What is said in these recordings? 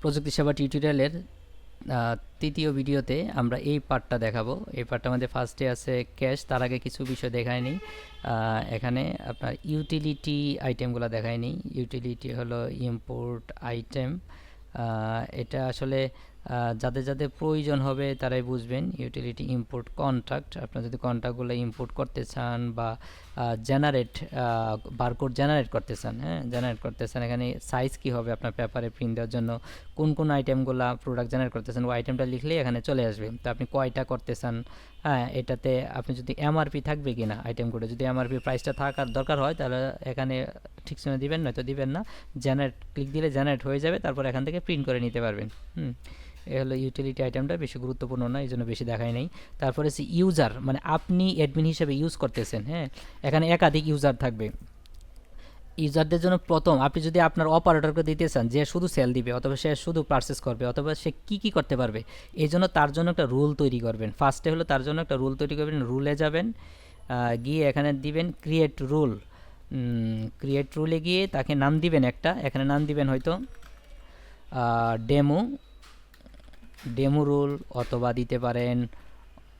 প্রযুক্তি সেবা টিউটোরিয়ালের তৃতীয় ভিডিওতে আমরা এই পার্টটা দেখাবো। এই পার্টটা আমাদের ফার্স্টে আছে ক্যাশ তার আগে কিছু বিষয় দেখায়নি। এখানে আপনার ইউটিলিটি আইটেমগুলো দেখায়নি। ইউটিলিটি হলো ইম্পোর্ট আইটেম এটা আসলে যাদের যাদের প্রয়োজন হবে তারাই বুঝবেন ইউটিলিটি ইম্পোর্ট কন্ট্রাক্ট আপনার যদি কন্ট্রাক্টগুলো ইম্পোর্ট করতে চান বা জেনারেট বারকোড জেনারেট করতে চান হ্যাঁ জেনারেট করতে চান, এখানে সাইজ কী হবে আপনার পেপারে প্রিন্ট দেওয়ার জন্য, কোন কোন আইটেমগুলো প্রোডাক্ট জেনারেট করতে চান, ওই আইটেমটা লিখলেই এখানে চলে আসবে। তো আপনি কয়টা করতে চান হ্যাঁ এটাতে আপনি যদি এমআরপি থাকবে কি না আইটেমগুলো যদি এমআরপি প্রাইসটা থাকার দরকার হয়, তাহলে এখানে ঠিক সময় দিবেন, নয়তো দিবেন না। জেনারেট ক্লিক দিলে জেনারেট হয়ে যাবে, তারপর এখান থেকে প্রিন্ট করে নিতে পারবেন, হুম। এ হলো ইউটিলিটি আইটেমটা বেশি গুরুত্বপূর্ণ না এই জন্য বেশি দেখাই নেই। তারপরে হচ্ছে ইউজার মানে আপনি অ্যাডমিন হিসেবে ইউজ করতেছেন হ্যাঁ? এখানে একাধিক ইউজার থাকবে। ইউজারদের জন্য প্রথম, আপনি যদি আপনার অপারেটরকে দিতে চান, যে শুধু সেল দিবে, অথবা সে শুধু পারচেস করবে, অথবা সে কি কি করতে পারবে এই জন্য তার জন্য একটা রুল তৈরি করবেন। ফার্স্টে হলো তার জন্য একটা রুল তৈরি করবেন রুলে যাবেন গিয়ে এখানে দিবেন ক্রিয়েট রুল ক্রিয়েট রুলে গিয়ে তাকে নাম দিবেন একটা, এখানে নাম দিবেন হয়তো ডেমো ডেমো রোল অথবা দিতে পারেন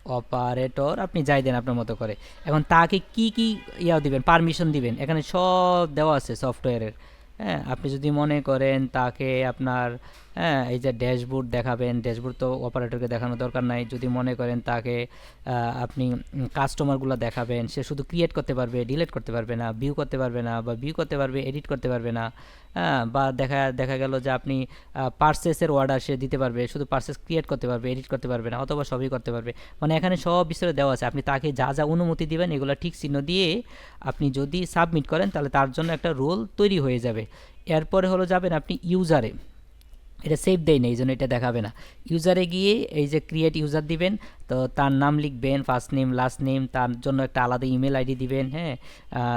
অপারেটর, আপনি যাই দেন আপনার মতো করে। এখন তাকে কি কি ইয়া দিবেন, পারমিশন দিবেন? এখানে সব দেওয়া আছে সফটওয়্যারের। হ্যাঁ আপনি যদি মনে করেন তাকে আপনার হ্যাঁ এই যে ড্যাশবোর্ড দেখাবেন, ড্যাশবোর্ড তো অপারেটরকে দেখানোর দরকার নাই। যদি মনে করেন তাকে আপনি কাস্টমারগুলো দেখাবেন, সে শুধু ক্রিয়েট করতে পারবে, ডিলিট করতে পারবে না, ভিউ করতে পারবে না বা ভিউ করতে পারবে, এডিট করতে পারবে না। হ্যাঁ বা দেখা দেখা গেল যে আপনি পার্সেসের অর্ডার সে দিতে পারবে, শুধু পার্সেস ক্রিয়েট করতে পারবে, এডিট করতে পারবে না, অথবা সবই করতে পারবে। মানে এখানে সব বিষয়ে দেওয়া আছে। আপনি তাকে যা যা অনুমতি দিবেন, এগুলো ঠিক চিহ্ন দিয়ে আপনি যদি সাবমিট করেন, তাহলে তার জন্য একটা রোল তৈরি হয়ে যাবে। এরপরে হলো যাবেন আপনি ইউজারে। এটা সেভ দেয় না, এই জন্য এটা দেখাবে না। ইউজারে গিয়ে এই যে ক্রিয়েট ইউজার দিবেন, তো তার নাম লিখবেন ফার্স্ট নেম লাস্ট নেম তার জন্য একটা আলাদা ইমেল আইডি দিবেন হ্যাঁ?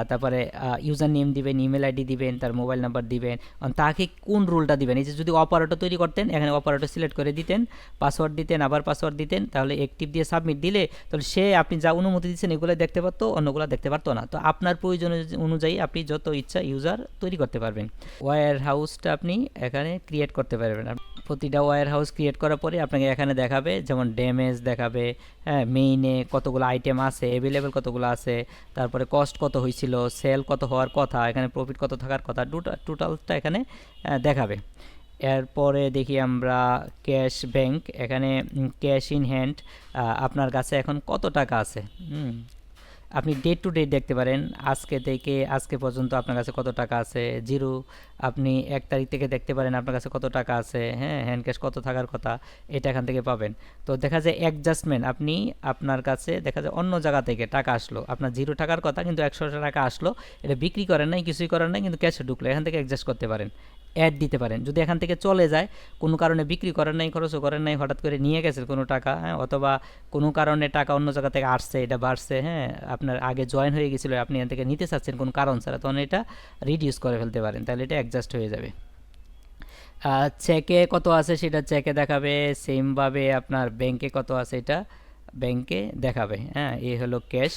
তারপরে ইউজার নেম দিবেন ইমেল আইডি দিবেন, তার মোবাইল নাম্বার দিবেন। তাকে কোন রুলটা দিবেন? এই যে যদি অপারেটর তৈরি করতেন, এখানে অপারেটর সিলেক্ট করে দিতেন পাসওয়ার্ড দিতেন, আবার পাসওয়ার্ড দিতেন, তাহলে অ্যাক্টিভ দিয়ে সাবমিট দিলে, তাহলে সে আপনি যা অনুমতি দিচ্ছেন এগুলো দেখতে পারতো, অন্যগুলো দেখতে পারতো না। তো আপনার প্রয়োজন অনুযায়ী আপনি যত ইচ্ছা ইউজার তৈরি করতে পারবেন। ওয়্যার হাউসটা আপনি এখানে ক্রিয়েট করতে পারবেন। আপ- প্রতিটা ওয়্যার হাউস ক্রিয়েট করার পরে আপনাকে এখানে দেখাবে, যেমন ড্যামেজ দেখাবে হ্যাঁ মেইনে কতগুলো আইটেম আছে অ্যাভেলেবেল কতগুলো আছে, তারপরে কস্ট কত হয়েছিল সেল কত হওয়ার কথা, এখানে প্রফিট কত থাকার কথা টোটালটা এখানে দেখাবে। এরপরে দেখি আমরা ক্যাশ ব্যাংক এখানে ক্যাশ ইন হ্যান্ড আপনার কাছে এখন কত টাকা আছে? আপনি ডেট টু ডেট দেখতে পারেন। আজকে থেকে আজকে পর্যন্ত আপনার কাছে কত টাকা আছে? জিরো। আপনি এক তারিখ থেকে দেখতে পারেন আপনার কাছে কত টাকা আছে। হ্যাঁ হ্যান্ড ক্যাশ কত থাকার কথা, এটা এখান থেকে পাবেন। তো দেখা যায় অ্যাডজাস্টমেন্ট আপনি আপনার কাছে দেখা যায় অন্য জায়গা থেকে টাকা আসলো। আপনার জিরো টাকার কথা, কিন্তু একশো টাকা আসলো। এটা বিক্রি করেন নাই, কিছুই করেন নাই, কিন্তু ক্যাশে ঢুকলো। এখান থেকে অ্যাডজাস্ট করতে পারেন। অ্যাড দিতে পারেন। যদি এখান থেকে চলে যায়, কোনো কারণে বিক্রি করেন নাই, খরচও করেন নাই, হঠাৎ করে নিয়ে গেছে কোনো টাকা হ্যাঁ অথবা কোনো কারণে টাকা অন্য জায়গা থেকে আসছে, এটা বাড়ছে হ্যাঁ আপনার আগে জয়েন হয়ে গেছিল, আপনি এখান থেকে নিতে চাচ্ছেন কোনো কারণ ছাড়া, তখন এটা রিডিউস করে ফেলতে পারেন, তাহলে এটা অ্যাডজাস্ট হয়ে যাবে। চেকে কত আছে সেটা চেকে দেখাবে সেমভাবে আপনার ব্যাংকে কত আছে এটা ব্যাংকে দেখাবে হ্যাঁ এই হলো ক্যাশ